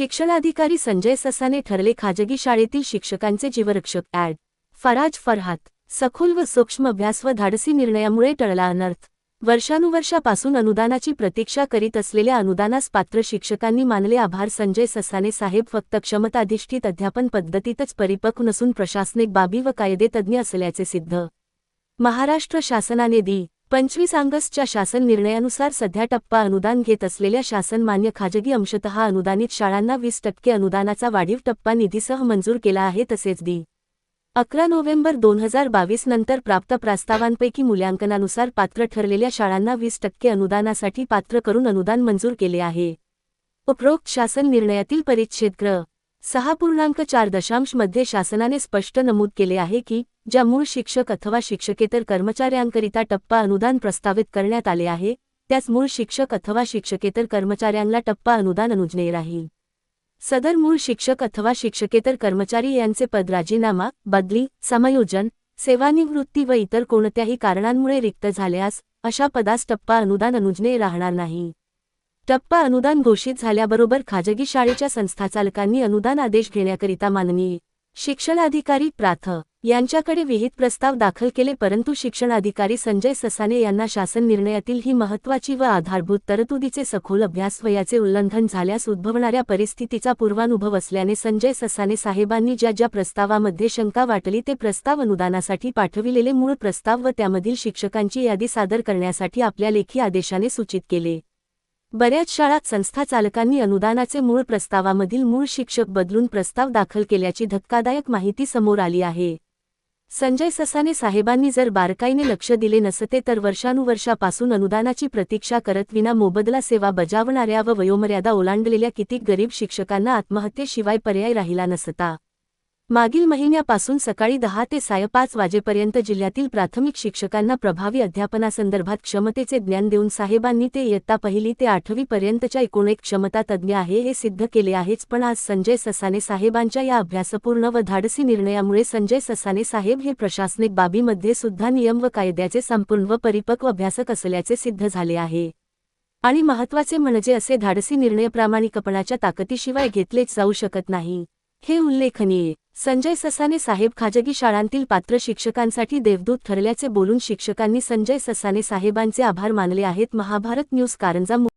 शिक्षणाधिकारी संजय ससाने ठरले खाजगी शाळेतील शिक्षकांचे जीवरक्षक ॲड. फराज फरहात सखोल व सूक्ष्म अभ्यास व धाडसी निर्णयामुळे टळला अनर्थ. वर्षानुवर्षापासून अनुदानाची प्रतीक्षा करीत असलेल्या अनुदानास पात्र शिक्षकांनी मानले आभार संजय ससाने साहेब फक्त क्षमताधिष्ठित अध्यापन पद्धतीतच परिपक्व नसून प्रशासनिक बाबी व कायदेतज्ञ असल्याचे सिद्ध. महाराष्ट्र शासनाने दि. पंचवीस ऑगस्टच्या शासन निर्णयानुसार सध्या टप्पा अनुदान घेत असलेल्या शासनमान्य खाजगी अंशतः अनुदानित शाळांना वीस टक्के अनुदानाचा वाढीव टप्पा निधीसह मंजूर केला आहे तसेच दी अकरा नोव्हेंबर दोन हजार बावीस नंतर प्राप्त प्रस्तावांपैकी मूल्यांकनानुसार पात्र ठरलेल्या शाळांना वीस टक्के अनुदानासाठी पात्र करून अनुदान मंजूर केले आहे. उपरोक्त शासन निर्णयातील परिच्छेद क्र सहा पूर्णांक चार दशांशमध्ये शासनाने स्पष्ट नमूद केले आहे की ज्या मूळ शिक्षक अथवा शिक्षकेतर कर्मचाऱ्यांकरिता टप्पा अनुदान प्रस्तावित करण्यात आले आहे त्याच मूळ शिक्षक अथवा शिक्षकेतर कर्मचाऱ्यांना टप्पा अनुदान अनुजने राहील. सदर मूळ शिक्षक अथवा शिक्षकेतर कर्मचारी यांचे पद राजीनामा बदली समायोजन सेवानिवृत्ती व इतर कोणत्याही कारणांमुळे रिक्त झाल्यास अशा पदास टप्पा अनुदान अनुजने राहणार नाही. टप्पा अनुदान घोषित झाल्याबरोबर खाजगी शाळेच्या संस्थाचालकांनी अनुदान आदेश घेण्याकरिता माननीय शिक्षणाधिकारी प्राथ यांच्याकडे विहित प्रस्ताव दाखल केले परंतु शिक्षणाधिकारी संजय ससाने यांना शासन निर्णयातील ही महत्त्वाची व आधारभूत तरतुदीचे सखोल अभ्यास उल्लंघन झाल्यास उद्भवणाऱ्या परिस्थितीचा पूर्वानुभव असल्याने संजय ससाने साहेबांनी ज्या ज्या प्रस्तावामध्ये शंका वाटली ते प्रस्ताव अनुदानासाठी पाठविलेले मूळ प्रस्ताव व त्यामधील शिक्षकांची यादी सादर करण्यासाठी आपल्या लेखी आदेशाने सूचित केले. बऱ्याच शाळात संस्था चालकांनी अनुदानाचे मूळ प्रस्तावामधील मूळ शिक्षक बदलून प्रस्ताव दाखल केल्याची धक्कादायक माहिती समोर आली आहे. संजय ससाने साहेबांनी जर बारकाईने लक्ष दिले नसते तर वर्षानुवर्षापासून अनुदानाची प्रतीक्षा करत विना मोबदला सेवा बजावणाऱ्या व वयोमर्यादा ओलांडलेल्या कितीक गरीब शिक्षकांना आत्महत्येशिवाय पर्याय राहिला नसता. मागील महिन्यापासून सकाळी दहा ते सायपाच वाजेपर्यंत जिल्ह्यातील प्राथमिक शिक्षकांना प्रभावी अध्यापनासंदर्भात क्षमतेचे ज्ञान देऊन साहेबांनी ते इयत्ता पहिली ते आठवीपर्यंतच्या एकूण एक क्षमता तज्ज्ञ आहे हे सिद्ध केले आहेच. पण आज संजय ससाने साहेबांच्या या अभ्यासपूर्ण व धाडसी निर्णयामुळे संजय ससाने साहेब हे प्रशासनिक बाबीमध्ये सुद्धा नियम व कायद्याचे संपूर्ण व परिपक्व अभ्यासक असल्याचे सिद्ध झाले आहे. आणि महत्त्वाचे म्हणजे असे धाडसी निर्णय प्रामाणिकपणाच्या ताकदीशिवाय घेतलेच जाऊ शकत नाही. हे उल्लेखनीय. संजय ससाने साहेब खाजगी शाळांतील पात्र शिक्षकांसाठी देवदूत ठरल्याचे बोलून शिक्षकांनी संजय ससाने साहेबांचे आभार मानले आहेत. महाभारत न्यूज कारंजा